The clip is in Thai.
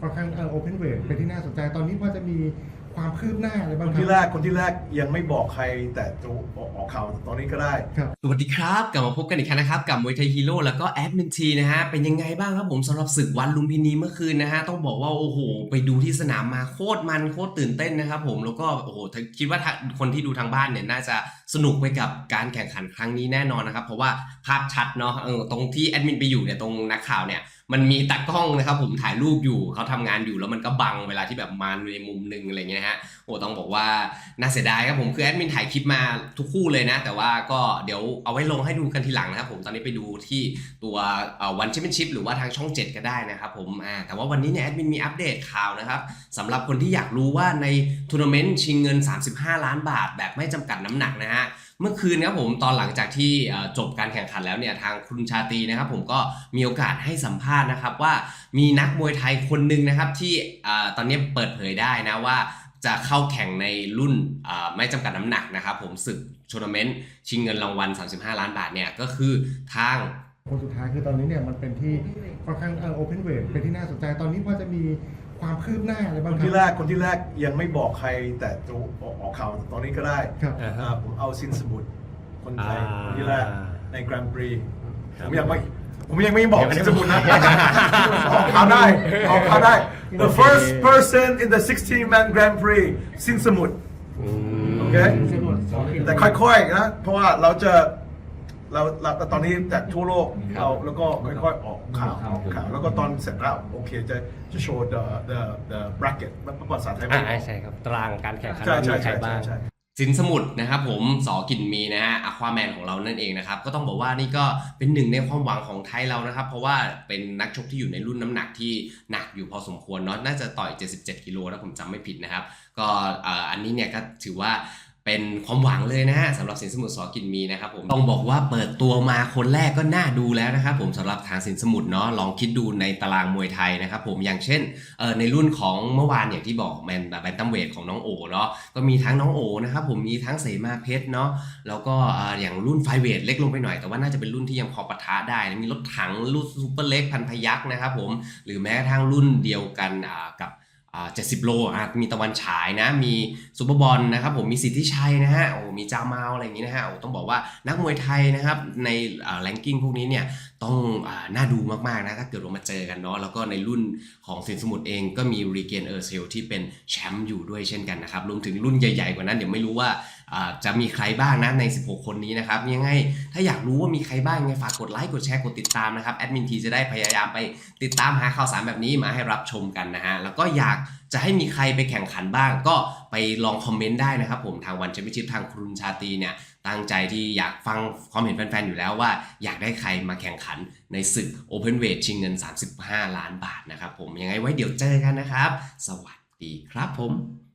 ค่อนข้างโอเพนเวทเป็นที่น่าสนใจตอนนี้พอจะมี ความคืบหน้าอะไรคบ้างนครัที่แรกคนที่แรกยังไม่บอกใครแต่จะออกข่าวตอนนี้ก็ได้ครับสวัสดีครับกลับมาพบกันอีกครั้งนะครับกับมวยไทยฮีโร่แล้วก็แอดมินทีนะฮะเป็นยังไงบ้างครับผมสำหรับศึกวันลุมพินีเมื่อคืนนะฮะต้องบอกว่าโอ้โห ไปดูที่สนามมาโคตรมันโคตรตื่นเต้นนะครับผมแล้วก็โอ้โหถ้าคิดว่าถ้าคนที่ดูทางบ้านเนี่ยน่าจะสนุกไปกับการแข่งขันครั้งนี้แน่นอนนะครับเพราะว่าภาพชัดเนาะเออตรงที่แอดมินไปอยู่เนี่ยตรงนักข่าวเนี่ย มันมีตากล้องนะครับผมถ่ายรูปอยู่เขาทำงานอยู่แล้วมันก็บังเวลาที่แบบมาในมุมหนึงอะไรเงี้ยฮะโอ้ต้องบอกว่าน่าเสียดายครับผมคือแอดมินถ่ายคลิปมาทุกคู่เลยนะ แต่ว่าก็เดี๋ยวเอาไว้ลงให้ดูกันทีหลังนะครับผมตอนนี้ไปดูที่ตัววันแชมเปี้ยนชิพหรือว่าทางช่อง 7 ก็ได้นะครับผมอ่าแต่ว่าวันนี้เนี่ยแอดมินมีอัปเดตข่าวนะครับสำหรับคนที่อยากรู้ว่าในทัวร์นาเมนต์ชิงเงิน 35 ล้านบาท แบบไม่จำกัดน้ำหนักนะฮะเมื่อคืนครับผมตอนหลังจากที่จบการแข่งขันแล้วเนี่ยทางคุณชาตีนะครับผมก็มีโอกาสให้สัมภาษณ์นะครับว่ามีนักมวยไทยคนหนึ่งนะครับที่ตอนนี้เปิดเผยได้นะว่าจะเข้าแข่งในรุ่นอ่าไม่จำกัดน้ำหนักนะครับผมศึกทัวร์นาเมนต์ชิงเงินรางวัล 35 ล้านบาทเนี่ยก็คือทางคนสุดท้ายคือตอนนี้เนี่ยมันเป็นที่ค่อนข้างโอเพนเวทเป็นที่น่าสนใจตอนนี้พอจะมีความคืบหน้าอะไรคบ้างนครัที่แรกคนที่แรกยังไม่บอกใครแต่จะออกข่าวตอนนี้ก็ได้ครับอ่าฮะอ่าผมเอาซินสมุทรคนไทยอ่าคนที่แรกในแกรนด์ปรีครับผมยังไม่ ผมยังไม่บอกยังไม่ซินได้สมุทรนะออกข่าวได้ออกข่าวได้ the first person in the 16 man Grand Prix ซินสมุทรโอเคแต่ค่อยๆนะเพราะว่าเราจะเราเราตอนนี้จากทั่วโลกครับเราแล้วก็ค่อยๆออกข่าวครับออกข่าวแล้วก็ตอนเสร็จแล้วโอเคจะจะโชว์ the the the bracket ภาษาไทยไม่อ่าออกใช่ครับตารางการแข่งขันใช่ว่าใช่มีใครใช่บ้างใช่ สินสมุทรนะครับผมสอกินมีนะฮะอควาแมนของเรานั่นเองนะครับก็ต้องบอกว่านี่ก็เป็นหนึ่งในความหวังของไทยเรานะครับ เพราะว่าเป็นนักชกที่อยู่ในรุ่นน้ำหนักที่หนักอยู่พอสมควรเนาะน่าจะต่อย 77กิโลถ้าผมจำไม่ผิดนะครับ ก็อันนี้เนี่ยก็ถือว่า เป็นความหวังเลยนะฮะสำหรับสินสมุทรสอกินมีนะครับผมต้องบอกว่าเปิดตัวมาคนแรกก็น่าดูแล้วนะครับผมสำหรับทางสินสมุทรเนาะลองคิดดูในตารางมวยไทยนะครับผมอย่างเช่นเอ่อในรุ่นของเมื่อวานอย่างที่บอกแมนแบนตัมเวทของน้องโอเนาะก็มีทั้งน้องโอนะครับผมมีทั้งเสมาเพชรเนาะแล้วก็เอ่ออย่างรุ่นไฟเวทเล็กลงไปหน่อยแต่ว่าน่าจะเป็นรุ่นที่ยังพอปะทะได้มีรถถังรุ่นซูเปอร์เล็กพันพยักษ์นะครับผมหรือแม้กระทั่งรุ่นเดียวกันอ่า กับอ่า70โลอะมีตะวันฉายนะ มีซูเปอร์บอลนะครับผมมีสิทธิชัยนะฮะโอ้มีจามาอะไรอย่างนี้นะฮะโอ้ต้องบอกว่านักมวยไทยนะครับในแรงกิ้งพวกนี้เนี่ยต้องอน่าดูมากๆนะถ้าเกิดว่ามาเจอกันเนาะแล้วก็ในรุ่นของสินสมุทรเองก็มีรีเกนเออร์เซลที่เป็นแชมป์อยู่ด้วยเช่นกันนะครับรวมถึงรุ่นใหญ่ๆกว่านั้นเดี๋ยวไม่รู้ว่าอ่าจะมีใครบ้างนะใน 16 คนนี้นะครับยังไงถ้าอยากรู้ว่ามีใครบ้างยังไงฝากกดไลค์กดแชร์กดติดตามนะครับแอดมินทีจะได้พยายามไปติดตามหาข่าวสารแบบนี้มาให้รับชมกันนะฮะแล้วก็อยาก จะให้มีใครไปแข่งขันบ้าง ก็ไปลองคอมเมนต์ได้นะครับผมทางวันแชมเปี้ยนชิพทางครุณชาตีเนี่ยตั้งใจที่อยากฟังความเห็นแฟนๆ อยู่แล้วว่า อยากได้ใครมาแข่งขันในศึก Open Weight ชิงเงิน 35 ล้านบาทนะครับผมยังไงไว้เดี๋ยวเจอกันนะครับ สวัสดีครับผม